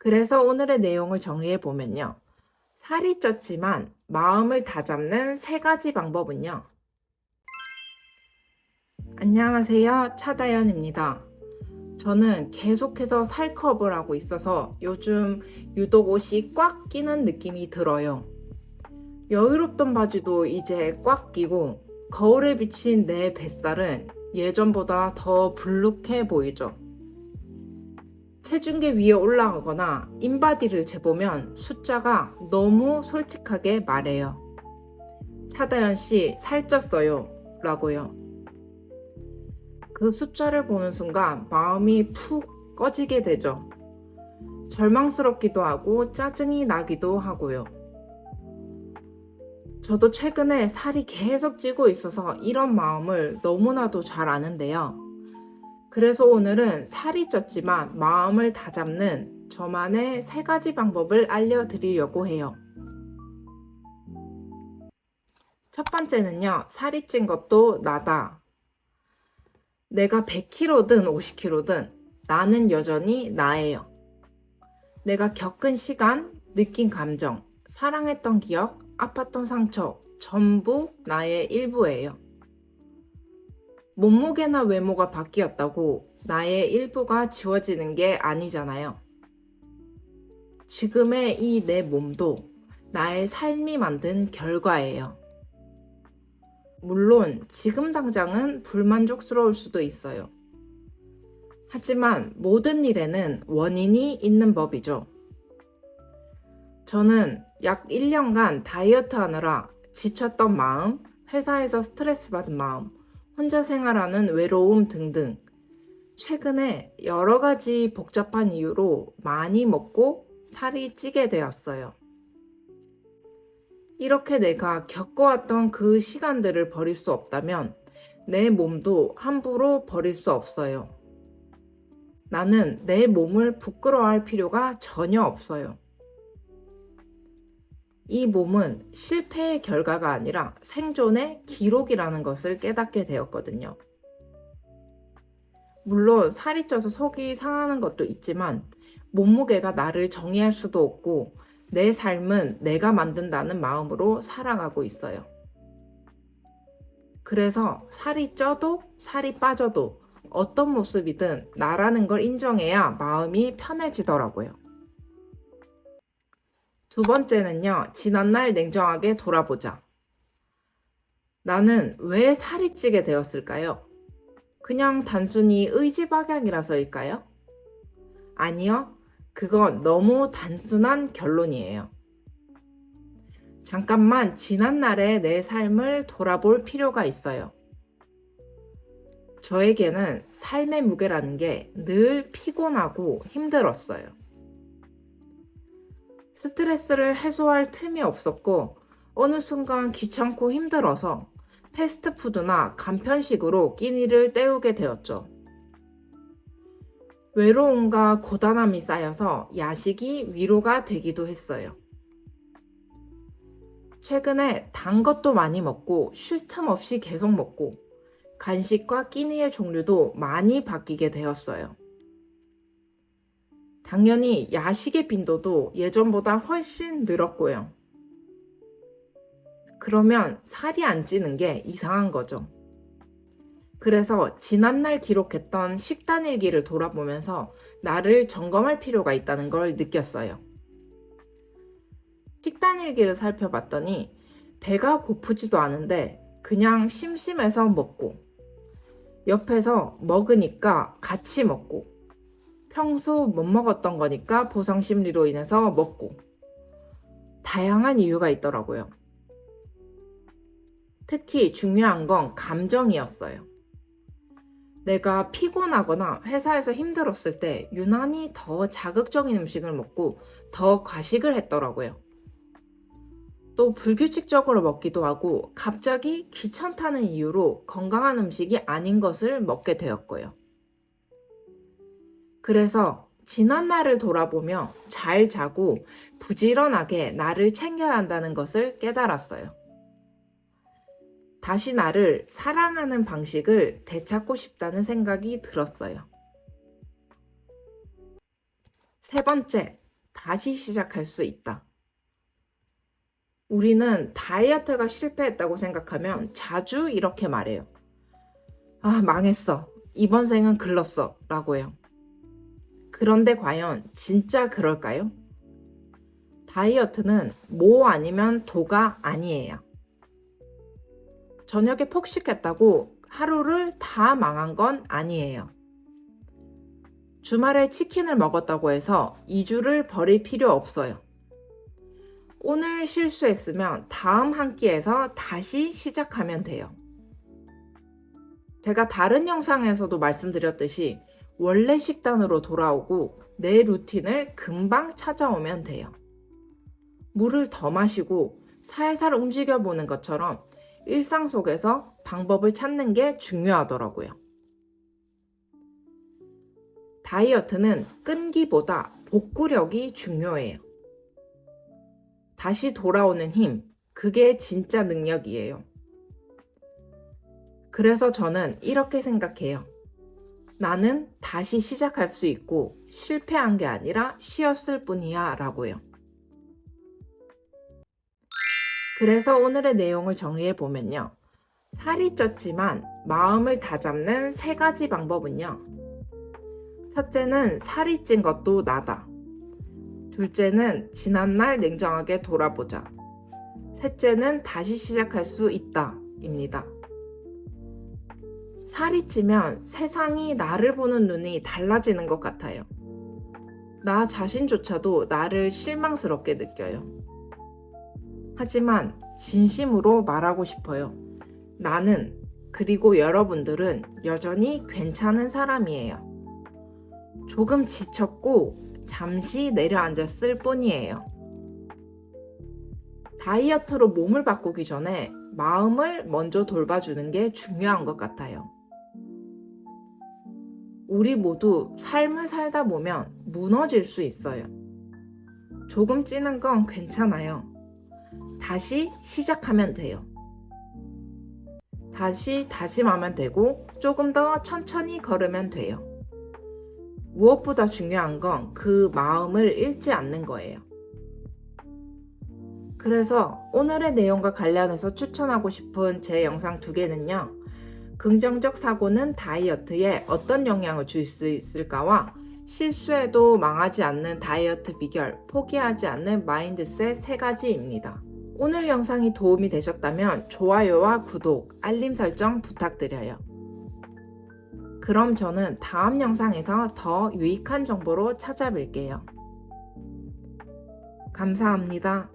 그래서 오늘의 내용을 정리해 보면요. 살이 쪘지만 마음을 다잡는 세 가지 방법은요. 안녕하세요. 차다연입니다. 저는 계속해서 살컵을 하고 있어서 요즘 유독 옷이 꽉 끼는 느낌이 들어요. 여유롭던 바지도 이제 꽉 끼고 거울에 비친 내 뱃살은 예전보다 더 불룩해 보이죠. 체중계 위에 올라가거나 인바디를 재보면 숫자가 너무 솔직하게 말해요. 차다연 씨 살쪘어요. 라고요. 그 숫자를 보는 순간 마음이 푹 꺼지게 되죠. 절망스럽기도 하고 짜증이 나기도 하고요. 저도 최근에 살이 계속 찌고 있어서 이런 마음을 너무나도 잘 아는데요. 그래서 오늘은 살이 쪘지만 마음을 다잡는 저만의 세 가지 방법을 알려드리려고 해요. 첫 번째는요, 살이 찐 것도 나다. 내가 100kg든 50kg든 나는 여전히 나예요. 내가 겪은 시간, 느낀 감정, 사랑했던 기억, 아팠던 상처, 전부 나의 일부예요. 몸무게나 외모가 바뀌었다고 나의 일부가 지워지는 게 아니잖아요. 지금의 이 내 몸도 나의 삶이 만든 결과예요. 물론 지금 당장은 불만족스러울 수도 있어요. 하지만 모든 일에는 원인이 있는 법이죠. 저는 약 1년간 다이어트 하느라 지쳤던 마음, 회사에서 스트레스 받은 마음, 혼자 생활하는 외로움 등등 최근에 여러 가지 복잡한 이유로 많이 먹고 살이 찌게 되었어요. 이렇게 내가 겪어왔던 그 시간들을 버릴 수 없다면 내 몸도 함부로 버릴 수 없어요. 나는 내 몸을 부끄러워할 필요가 전혀 없어요. 이 몸은 실패의 결과가 아니라 생존의 기록이라는 것을 깨닫게 되었거든요. 물론 살이 쪄서 속이 상하는 것도 있지만 몸무게가 나를 정의할 수도 없고 내 삶은 내가 만든다는 마음으로 살아가고 있어요. 그래서 살이 쪄도 살이 빠져도 어떤 모습이든 나라는 걸 인정해야 마음이 편해지더라고요. 두 번째는요, 지난날 냉정하게 돌아보자. 나는 왜 살이 찌게 되었을까요? 그냥 단순히 의지 박약이라서일까요? 아니요. 그건 너무 단순한 결론이에요. 잠깐만 지난날의 내 삶을 돌아볼 필요가 있어요. 저에게는 삶의 무게라는 게 늘 피곤하고 힘들었어요. 스트레스를 해소할 틈이 없었고, 어느 순간 귀찮고 힘들어서 패스트푸드나 간편식으로 끼니를 때우게 되었죠. 외로움과 고단함이 쌓여서 야식이 위로가 되기도 했어요. 최근에 단 것도 많이 먹고 쉴 틈 없이 계속 먹고 간식과 끼니의 종류도 많이 바뀌게 되었어요. 당연히 야식의 빈도도 예전보다 훨씬 늘었고요. 그러면 살이 안 찌는 게 이상한 거죠. 그래서 지난날 기록했던 식단 일기를 돌아보면서 나를 점검할 필요가 있다는 걸 느꼈어요. 식단 일기를 살펴봤더니 배가 고프지도 않은데 그냥 심심해서 먹고 옆에서 먹으니까 같이 먹고 평소 못 먹었던 거니까 보상 심리로 인해서 먹고 다양한 이유가 있더라고요. 특히 중요한 건 감정이었어요. 내가 피곤하거나 회사에서 힘들었을 때 유난히 더 자극적인 음식을 먹고 더 과식을 했더라고요. 또 불규칙적으로 먹기도 하고 갑자기 귀찮다는 이유로 건강한 음식이 아닌 것을 먹게 되었고요. 그래서 지난 날을 돌아보며 잘 자고 부지런하게 나를 챙겨야 한다는 것을 깨달았어요. 다시 나를 사랑하는 방식을 되찾고 싶다는 생각이 들었어요. 세 번째, 다시 시작할 수 있다. 우리는 다이어트가 실패했다고 생각하면 자주 이렇게 말해요. 아, 망했어. 이번 생은 글렀어. 라고요. 그런데 과연 진짜 그럴까요? 다이어트는 뭐 아니면 도가 아니에요. 저녁에 폭식했다고 하루를 다 망한 건 아니에요. 주말에 치킨을 먹었다고 해서 2주를 버릴 필요 없어요. 오늘 실수했으면 다음 한 끼에서 다시 시작하면 돼요. 제가 다른 영상에서도 말씀드렸듯이 원래 식단으로 돌아오고 내 루틴을 금방 찾아오면 돼요. 물을 더 마시고 살살 움직여 보는 것처럼 일상 속에서 방법을 찾는 게 중요하더라고요. 다이어트는 끈기보다 복구력이 중요해요. 다시 돌아오는 힘, 그게 진짜 능력이에요. 그래서 저는 이렇게 생각해요. 나는 다시 시작할 수 있고 실패한 게 아니라 쉬었을 뿐이야 라고요. 그래서 오늘의 내용을 정리해 보면요. 살이 쪘지만 마음을 다잡는 세 가지 방법은요. 첫째는 살이 찐 것도 나다. 둘째는 지난날 냉정하게 돌아보자. 셋째는 다시 시작할 수 있다. 입니다. 살이 찌면 세상이 나를 보는 눈이 달라지는 것 같아요. 나 자신조차도 나를 실망스럽게 느껴요. 하지만 진심으로 말하고 싶어요. 나는, 그리고 여러분들은 여전히 괜찮은 사람이에요. 조금 지쳤고 잠시 내려앉았을 뿐이에요. 다이어트로 몸을 바꾸기 전에 마음을 먼저 돌봐주는 게 중요한 것 같아요. 우리 모두 삶을 살다 보면 무너질 수 있어요. 조금 찌는 건 괜찮아요. 다시 시작하면 돼요. 다시 다짐하면 되고 조금 더 천천히 걸으면 돼요. 무엇보다 중요한 건 그 마음을 잃지 않는 거예요. 그래서 오늘의 내용과 관련해서 추천하고 싶은 제 영상 두 개는요. 긍정적 사고는 다이어트에 어떤 영향을 줄 수 있을까와 실수해도 망하지 않는 다이어트 비결, 포기하지 않는 마인드셋 세 가지입니다. 오늘 영상이 도움이 되셨다면 좋아요와 구독, 알림 설정 부탁드려요. 그럼 저는 다음 영상에서 더 유익한 정보로 찾아뵐게요. 감사합니다.